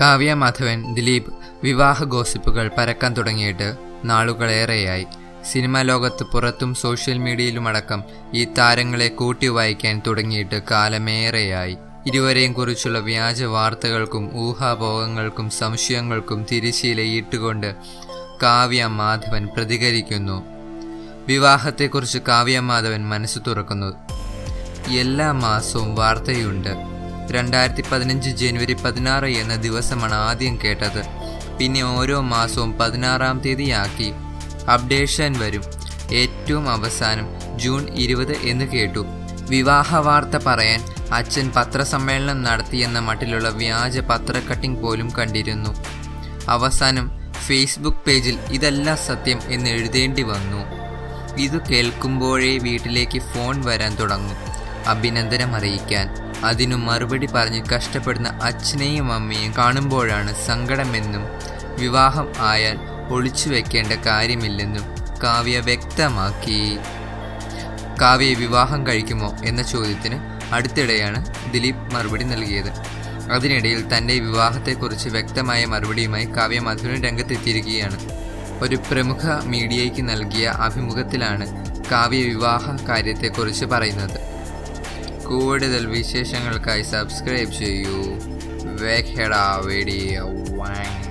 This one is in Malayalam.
കാവ്യ മാധവൻ ദിലീപ് വിവാഹ ഗോസിപ്പുകൾ പരക്കാൻ തുടങ്ങിയിട്ട് നാളുകളേറെയായി. സിനിമാ ലോകത്ത് പുറത്തും സോഷ്യൽ മീഡിയയിലുമടക്കം ഈ താരങ്ങളെ കൂട്ടി വായിക്കാൻ തുടങ്ങിയിട്ട് കാലമേറെയായി. ഇരുവരെയും കുറിച്ചുള്ള വ്യാജ വാർത്തകൾക്കും ഊഹാഭോഗങ്ങൾക്കും സംശയങ്ങൾക്കും തിരിശീലയിട്ടുകൊണ്ട് കാവ്യ മാധവൻ പ്രതികരിക്കുന്നു. വിവാഹത്തെക്കുറിച്ച് കാവ്യ മാധവൻ മനസ്സ് തുറക്കുന്നു. എല്ലാ മാസവും വാർത്തയുണ്ട്. രണ്ടായിരത്തി പതിനഞ്ച് ജനുവരി പതിനാറ് എന്ന ദിവസമാണ് ആദ്യം കേട്ടത്. പിന്നെ ഓരോ മാസവും പതിനാറാം തീയതിയാക്കി. അപ്ഡേഷൻ വരും. ഏറ്റവും അവസാനം ജൂൺ ഇരുപത് എന്ന് കേട്ടു. വിവാഹ വാർത്ത പറയാൻ അച്ഛൻ പത്രസമ്മേളനം നടത്തിയെന്ന മട്ടിലുള്ള വ്യാജ പത്ര കട്ടിംഗ് പോലും കണ്ടിരുന്നു. അവസാനം ഫേസ്ബുക്ക് പേജിൽ ഇതല്ല സത്യം എന്ന് എഴുതേണ്ടി വന്നു. ഇത് കേൾക്കുമ്പോഴേ വീട്ടിലേക്ക് ഫോൺ വരാൻ തുടങ്ങും. അഭിനന്ദനം അറിയിക്കാൻ. അതിനു മറുപടി പറഞ്ഞ് കഷ്ടപ്പെടുന്ന അച്ഛനെയും അമ്മയും കാണുമ്പോഴാണ് സങ്കടമെന്നും വിവാഹം ആയാൽ ഒളിച്ചു വെക്കേണ്ട കാര്യമില്ലെന്നും കാവ്യ വ്യക്തമാക്കി. കാവ്യ വിവാഹം കഴിക്കുമോ എന്ന ചോദ്യത്തിന് അടുത്തിടെയാണ് ദിലീപ് മറുപടി നൽകിയത്. അതിനിടയിൽ തന്റെ വിവാഹത്തെക്കുറിച്ച് വ്യക്തമായ മറുപടിയുമായി കാവ്യ മധുരൻ രംഗത്തെത്തിയിരിക്കുകയാണ്. ഒരു പ്രമുഖ മീഡിയയ്ക്ക് നൽകിയ അഭിമുഖത്തിലാണ് കാവ്യ വിവാഹ കാര്യത്തെക്കുറിച്ച് പറയുന്നത്. കൂടുതൽ വിശേഷങ്ങൾക്കായി സബ്സ്ക്രൈബ് ചെയ്യൂ. വേഖെട വീഡിയോ വാങ്